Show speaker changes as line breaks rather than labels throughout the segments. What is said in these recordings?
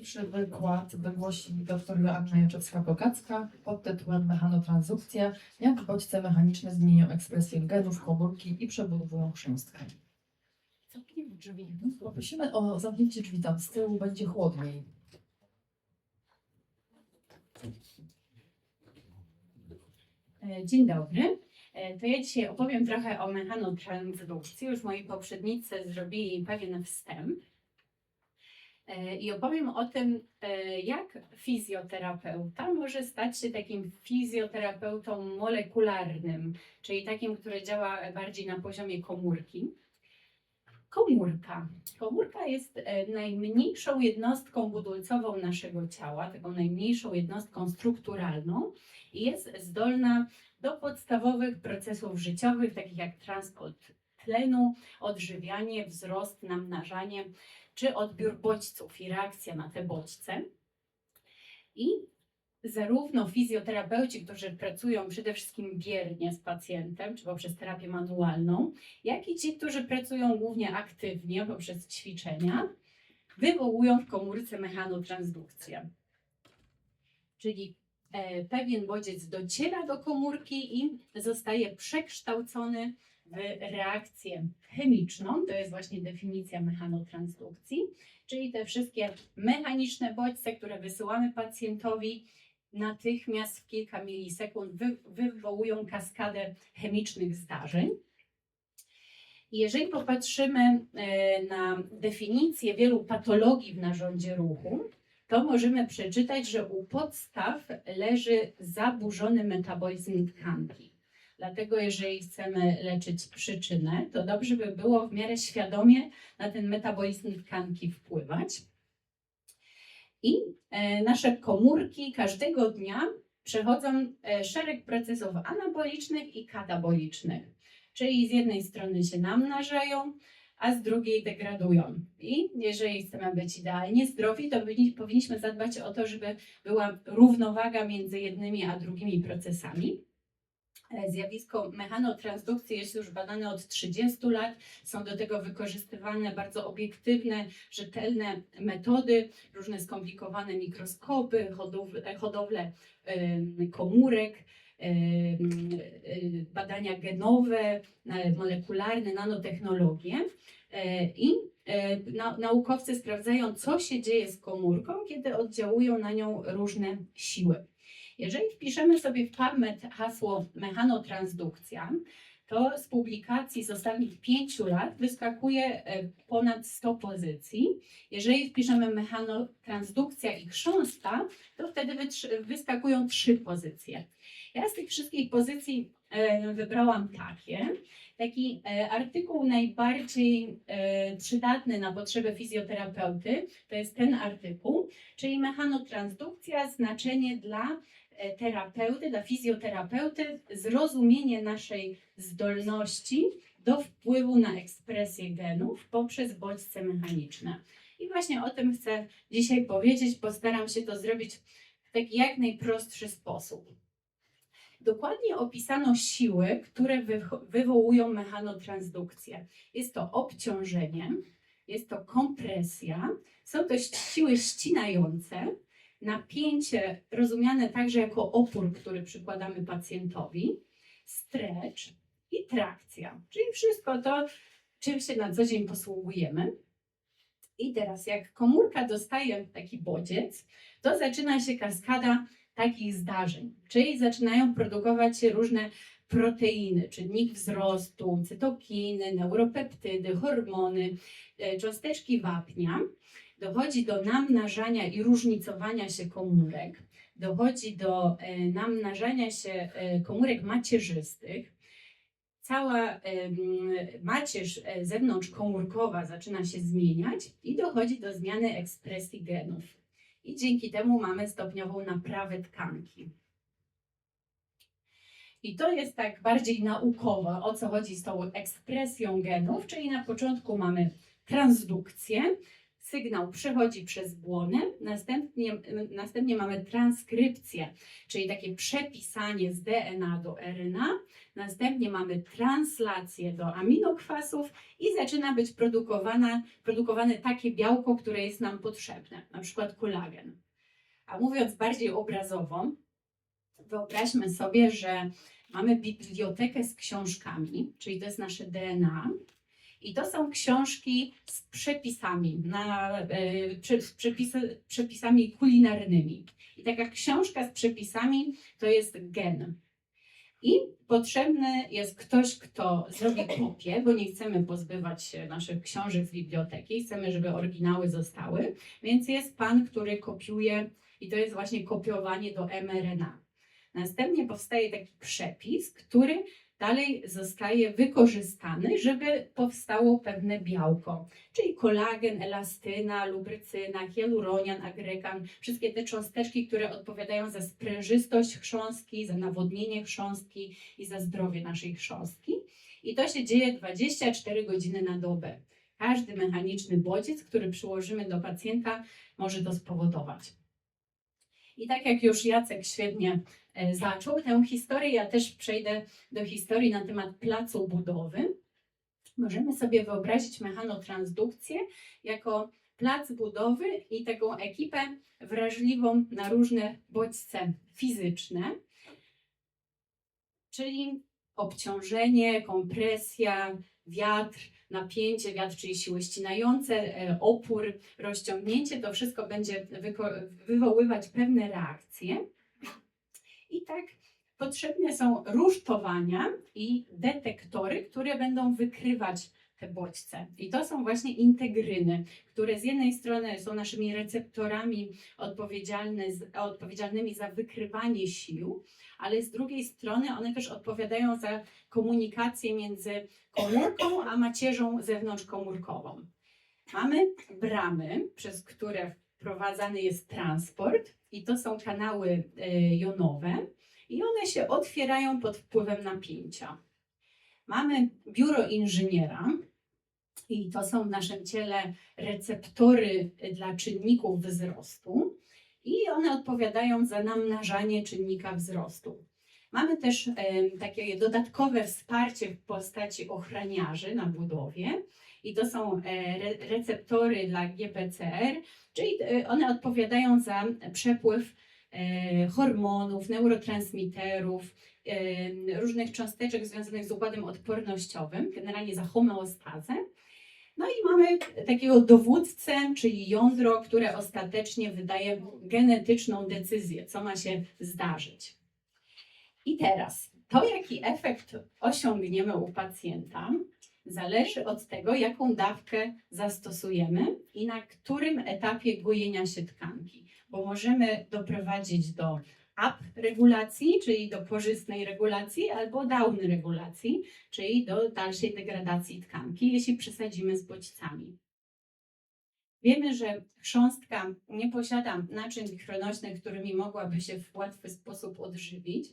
Dzisiejszy wykład wygłosi dr Joanna Jaczewska-Bogacka pod tytułem Mechanotransdukcja, jak bodźce mechaniczne zmieniają ekspresję genów komórki i przebudowują chrząstkę.
Zamknij drzwi.
Poprosimy o zamknięcie drzwi tam z tyłu, będzie chłodniej.
E, Dzień dobry. E, To ja dzisiaj opowiem trochę o mechanotransdukcji. Już moi poprzednicy zrobili pewien wstęp. E, I opowiem o tym, e, jak fizjoterapeuta może stać się takim fizjoterapeutą molekularnym, czyli takim, który działa bardziej na poziomie komórki. Komórka. Komórka jest e, najmniejszą jednostką budulcową naszego ciała, taką najmniejszą jednostką strukturalną i jest zdolna do podstawowych procesów życiowych, takich jak transport tlenu, odżywianie, wzrost, namnażanie, czy odbiór bodźców i reakcja na te bodźce. I zarówno fizjoterapeuci, którzy pracują przede wszystkim biernie z pacjentem, czy poprzez terapię manualną, jak i ci, którzy pracują głównie aktywnie poprzez ćwiczenia, wywołują w komórce mechanotransdukcję. Czyli e, pewien bodziec dociera do komórki i zostaje przekształcony w reakcję chemiczną. To jest właśnie definicja mechanotransdukcji, czyli te wszystkie mechaniczne bodźce, które wysyłamy pacjentowi, natychmiast w kilka milisekund wy, wywołują kaskadę chemicznych zdarzeń. Jeżeli popatrzymy e, na definicję wielu patologii w narządzie ruchu, to możemy przeczytać, że u podstaw leży zaburzony metabolizm tkanki. Dlatego, jeżeli chcemy leczyć przyczynę, to dobrze by było w miarę świadomie na ten metabolizm tkanki wpływać. I e, nasze komórki każdego dnia przechodzą e, szereg procesów anabolicznych i katabolicznych. Czyli z jednej strony się namnażają, a z drugiej degradują. I jeżeli chcemy być idealnie zdrowi, to powinni- powinniśmy zadbać o to, żeby była równowaga między jednymi a drugimi procesami. E, Zjawisko mechanotransdukcji jest już badane od 30 lat. Są do tego wykorzystywane bardzo obiektywne, rzetelne metody, różne skomplikowane mikroskopy, hodowle, hodowle komórek, y, badania genowe, e, molekularne, nanotechnologie. E, I e, na, naukowcy sprawdzają, co się dzieje z komórką, kiedy oddziałują na nią różne siły. Jeżeli wpiszemy sobie w PubMed hasło mechanotransdukcja, to z publikacji z ostatnich pięciu lat wyskakuje e, ponad 100 pozycji. Jeżeli wpiszemy mechanotransdukcja i chrząsta, to wtedy wyskakują trzy pozycje. Ja z tych wszystkich pozycji e, wybrałam takie. Taki e, artykuł najbardziej przydatny na potrzeby fizjoterapeuty to jest ten artykuł, czyli mechanotransdukcja, znaczenie dla terapeuty, dla fizjoterapeuty, zrozumienie naszej zdolności do wpływu na ekspresję genów poprzez bodźce mechaniczne. I właśnie o tym chcę dzisiaj powiedzieć. Postaram się to zrobić w taki jak najprostszy sposób. Dokładnie opisano siły, które wywołują mechanotransdukcję. Jest to obciążenie, jest to kompresja, są to siły ścinające, napięcie rozumiane także jako opór, który przykładamy pacjentowi, stretch i trakcja, czyli wszystko to, czym się na co dzień posługujemy. I teraz, jak komórka dostaje taki bodziec, to zaczyna się kaskada takich zdarzeń, czyli zaczynają produkować się różne proteiny, czynnik wzrostu, cytokiny, neuropeptydy, hormony, e, cząsteczki wapnia. Dochodzi do namnażania i różnicowania się komórek, dochodzi do e, namnażania się e, komórek macierzystych. Cała macierz zewnątrzkomórkowa zaczyna się zmieniać i dochodzi do zmiany ekspresji genów i dzięki temu mamy stopniową naprawę tkanki. I to jest tak bardziej naukowo, o co chodzi z tą ekspresją genów, czyli na początku mamy transdukcję, sygnał przechodzi przez błonę, następnie, następnie mamy transkrypcję, czyli takie przepisanie z DNA do RNA, następnie mamy translację do aminokwasów i zaczyna być produkowana, produkowane takie białko, które jest nam potrzebne, na przykład kolagen. A mówiąc bardziej obrazowo, wyobraźmy sobie, że mamy bibliotekę z książkami, czyli to jest nasze DNA. I to są książki z przepisami, na, z przepisy, przepisami kulinarnymi. I taka książka z przepisami to jest gen. I potrzebny jest ktoś, kto zrobi kopię, bo nie chcemy pozbywać się naszych książek z biblioteki, chcemy, żeby oryginały zostały, więc jest pan, który kopiuje, i to jest właśnie kopiowanie do mRNA. Następnie powstaje taki przepis, który dalej zostaje wykorzystany, żeby powstało pewne białko, czyli kolagen, elastyna, lubrycyna, hialuronian, agregan, wszystkie te cząsteczki, które odpowiadają za sprężystość chrząstki, za nawodnienie chrząstki i za zdrowie naszej chrząstki. I to się dzieje 24 godziny na dobę. Każdy mechaniczny bodziec, który przyłożymy do pacjenta, może to spowodować. I tak jak już Jacek świetnie zaczął tę historię, ja też przejdę do historii na temat placu budowy. Możemy sobie wyobrazić mechanotransdukcję jako plac budowy i taką ekipę wrażliwą na różne bodźce fizyczne, czyli obciążenie, kompresja, wiatr, napięcie, wiatr, czyli siły ścinające, e, opór, rozciągnięcie, to wszystko będzie wywoływać pewne reakcje. I tak potrzebne są rusztowania i detektory, które będą wykrywać te bodźce. I to są właśnie integryny, które z jednej strony są naszymi receptorami odpowiedzialnymi za wykrywanie sił, ale z drugiej strony one też odpowiadają za komunikację między komórką a macierzą zewnątrzkomórkową. Mamy bramy, przez które wprowadzany jest transport, i to są kanały e, jonowe, i one się otwierają pod wpływem napięcia. Mamy biuro inżyniera, i to są w naszym ciele receptory dla czynników wzrostu, i one odpowiadają za namnażanie czynnika wzrostu. Mamy też e, takie dodatkowe wsparcie w postaci ochraniarzy na budowie i to są e, re, receptory dla GPCR, czyli e, one odpowiadają za przepływ e, hormonów, neurotransmiterów, różnych cząsteczek związanych z układem odpornościowym, generalnie za homeostazę. No i mamy takiego dowódcę, czyli jądro, które ostatecznie wydaje genetyczną decyzję, co ma się zdarzyć. I teraz, to jaki efekt osiągniemy u pacjenta, zależy od tego, jaką dawkę zastosujemy i na którym etapie gojenia się tkanki, bo możemy doprowadzić do up regulacji, czyli do korzystnej regulacji, albo down regulacji, czyli do dalszej degradacji tkanki, jeśli przesadzimy z bodźcami. Wiemy, że chrząstka nie posiada naczyń krwionośnych, którymi mogłaby się w łatwy sposób odżywić,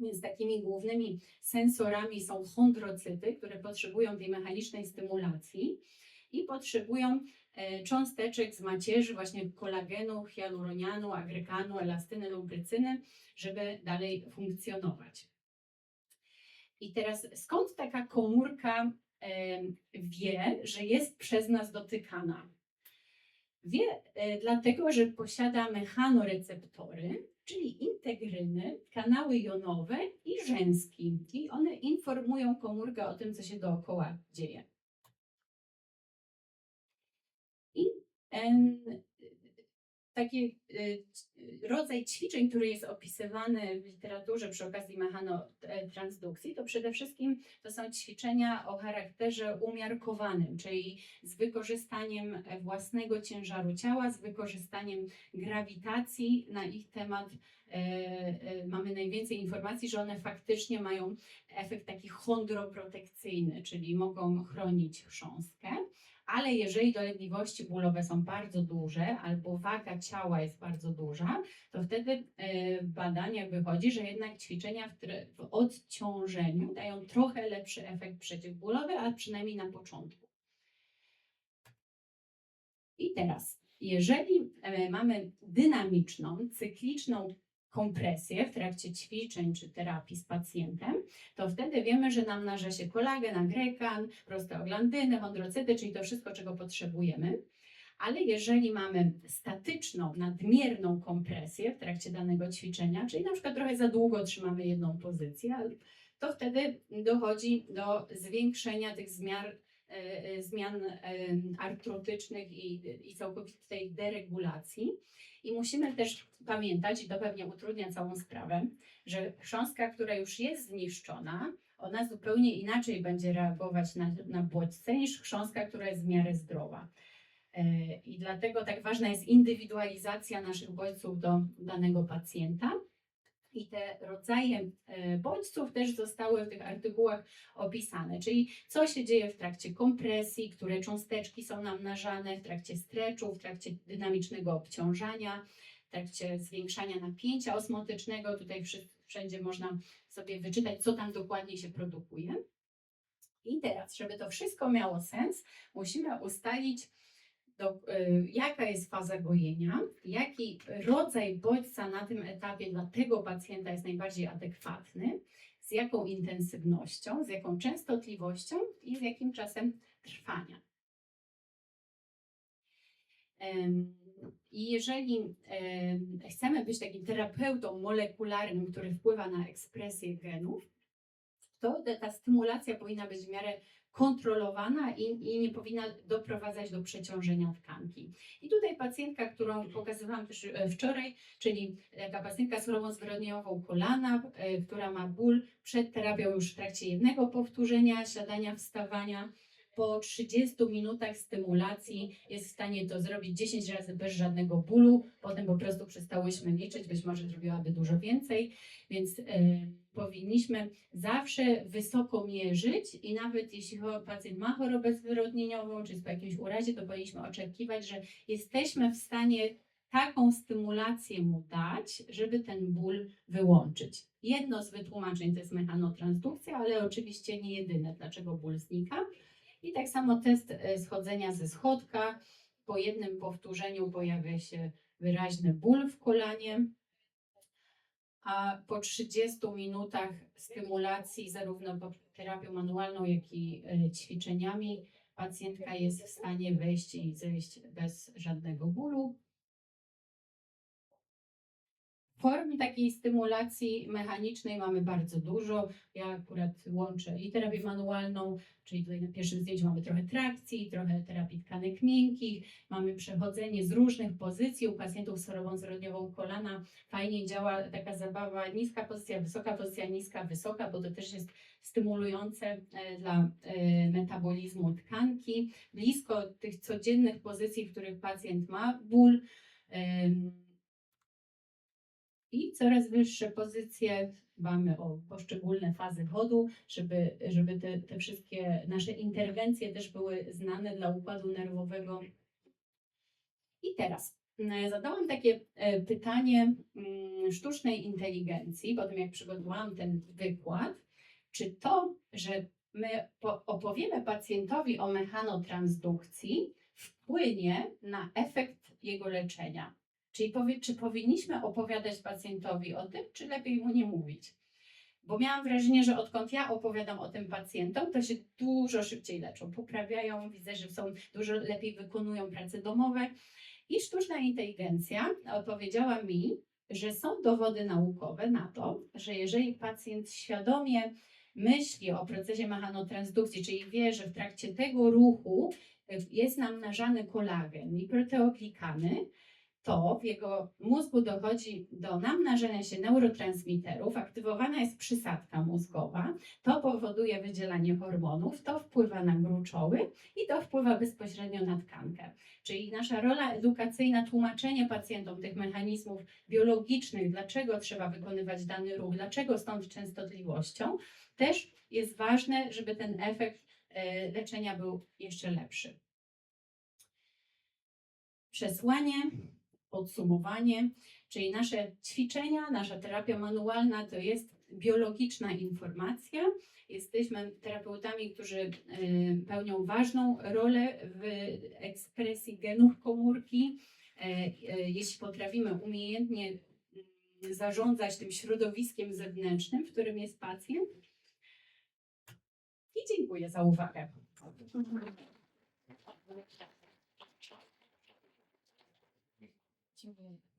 więc takimi głównymi sensorami są chondrocyty, które potrzebują tej mechanicznej stymulacji i potrzebują e, cząsteczek z macierzy, właśnie kolagenu, hialuronianu, agrekanu, elastyny, lubrycyny, żeby dalej funkcjonować. I teraz skąd taka komórka wie, że jest przez nas dotykana? Wie e, dlatego, że posiada mechanoreceptory, czyli integryny, kanały jonowe i rzęski. I one informują komórkę o tym, co się dookoła dzieje. I em, taki y, rodzaj ćwiczeń, który jest opisywany w literaturze przy okazji mechanotransdukcji, to przede wszystkim to są ćwiczenia o charakterze umiarkowanym, czyli z wykorzystaniem e, własnego ciężaru ciała, z wykorzystaniem grawitacji na ich temat. e, e, Mamy najwięcej informacji, że one faktycznie mają efekt taki chondroprotekcyjny, czyli mogą chronić chrząstkę. Ale jeżeli dolegliwości bólowe są bardzo duże albo waga ciała jest bardzo duża, to wtedy e, w badaniach wychodzi, że jednak ćwiczenia w, w odciążeniu dają trochę lepszy efekt przeciwbólowy, a przynajmniej na początku. I teraz, jeżeli e, mamy dynamiczną, cykliczną kompresję w trakcie ćwiczeń czy terapii z pacjentem, to wtedy wiemy, że namnaża się kolagen, agrekan, prostaglandyny, chondrocyty, czyli to wszystko, czego potrzebujemy. Ale jeżeli mamy statyczną, nadmierną kompresję w trakcie danego ćwiczenia, czyli na przykład trochę za długo trzymamy jedną pozycję, to wtedy dochodzi do zwiększenia tych zmian, e, e, zmian e, artrotycznych i, i całkowitej deregulacji. I musimy też pamiętać, i to pewnie utrudnia całą sprawę, że chrząstka, która już jest zniszczona, ona zupełnie inaczej będzie reagować na, na bodźce niż chrząstka, która jest w miarę zdrowa. E, I dlatego tak ważna jest indywidualizacja naszych bodźców do danego pacjenta. I te rodzaje e, bodźców też zostały w tych artykułach opisane, czyli co się dzieje w trakcie kompresji, które cząsteczki są namnażane, w trakcie streczu, w trakcie dynamicznego obciążania, w trakcie zwiększania napięcia osmotycznego. Tutaj wszędzie można sobie wyczytać, co tam dokładnie się produkuje. I teraz, żeby to wszystko miało sens, musimy ustalić, do, y, jaka jest faza gojenia, jaki rodzaj bodźca na tym etapie dla tego pacjenta jest najbardziej adekwatny, z jaką intensywnością, z jaką częstotliwością i z jakim czasem trwania. I jeżeli em, chcemy być takim terapeutą molekularnym, który wpływa na ekspresję genów, to ta stymulacja powinna być w miarę kontrolowana i, i nie powinna doprowadzać do przeciążenia tkanki. I tutaj pacjentka, którą pokazywałam też e, wczoraj, czyli taka pacjentka z chorobą zwyrodnieniową kolana, e, która ma ból przed terapią już w trakcie jednego powtórzenia, siadania, wstawania. Po 30 minutach stymulacji jest w stanie to zrobić 10 razy bez żadnego bólu. Potem po prostu przestałyśmy liczyć, być może zrobiłaby dużo więcej, więc e, powinniśmy zawsze wysoko mierzyć i nawet jeśli pacjent ma chorobę zwyrodnieniową czy jest po jakimś urazie, to powinniśmy oczekiwać, że jesteśmy w stanie taką stymulację mu dać, żeby ten ból wyłączyć. Jedno z wytłumaczeń to jest mechanotransdukcja, ale oczywiście nie jedyne, dlaczego ból znika. I tak samo test e, schodzenia ze schodka. Po jednym powtórzeniu pojawia się wyraźny ból w kolanie, a po 30 minutach stymulacji, zarówno terapią manualną, jak i e, ćwiczeniami, pacjentka jest w stanie wejść i zejść bez żadnego bólu. Form takiej stymulacji mechanicznej mamy bardzo dużo. Ja akurat łączę i terapię manualną, czyli tutaj na pierwszym zdjęciu mamy trochę trakcji, trochę terapii tkanek miękkich, mamy przechodzenie z różnych pozycji u pacjentów z chorobą zwyrodniową kolana. Fajnie działa taka zabawa niska pozycja, wysoka pozycja, niska, wysoka, bo to też jest stymulujące e, dla e, metabolizmu tkanki. Blisko tych codziennych pozycji, w których pacjent ma ból. I coraz wyższe pozycje dbamy o poszczególne fazy chodu, żeby, żeby te, te wszystkie nasze interwencje też były znane dla układu nerwowego. I teraz mm, zadałam takie e, pytanie mm, sztucznej inteligencji, po tym jak przygotowałam ten wykład, czy to, że my po- opowiemy pacjentowi o mechanotransdukcji, wpłynie na efekt jego leczenia. Czyli powie, czy powinniśmy opowiadać pacjentowi o tym, czy lepiej mu nie mówić? Bo miałam wrażenie, że odkąd ja opowiadam o tym pacjentom, to się dużo szybciej leczą, poprawiają, widzę, że są dużo lepiej wykonują prace domowe. I sztuczna inteligencja odpowiedziała mi, że są dowody naukowe na to, że jeżeli pacjent świadomie myśli o procesie mechanotransdukcji, czyli wie, że w trakcie tego ruchu jest namnażany kolagen i proteoglikany, to w jego mózgu dochodzi do namnażania się neurotransmiterów, aktywowana jest przysadka mózgowa, to powoduje wydzielanie hormonów, to wpływa na gruczoły i to wpływa bezpośrednio na tkankę. Czyli nasza rola edukacyjna, tłumaczenie pacjentom tych mechanizmów biologicznych, dlaczego trzeba wykonywać dany ruch, dlaczego stąd częstotliwością, też jest ważne, żeby ten efekt e, leczenia był jeszcze lepszy. Przesłanie, podsumowanie, czyli nasze ćwiczenia, nasza terapia manualna to jest biologiczna informacja. Jesteśmy terapeutami, którzy e, pełnią ważną rolę w ekspresji genów komórki. E, e, Jeśli potrawimy umiejętnie mm, zarządzać tym środowiskiem zewnętrznym, w którym jest pacjent. I dziękuję za uwagę.
Dziękuję.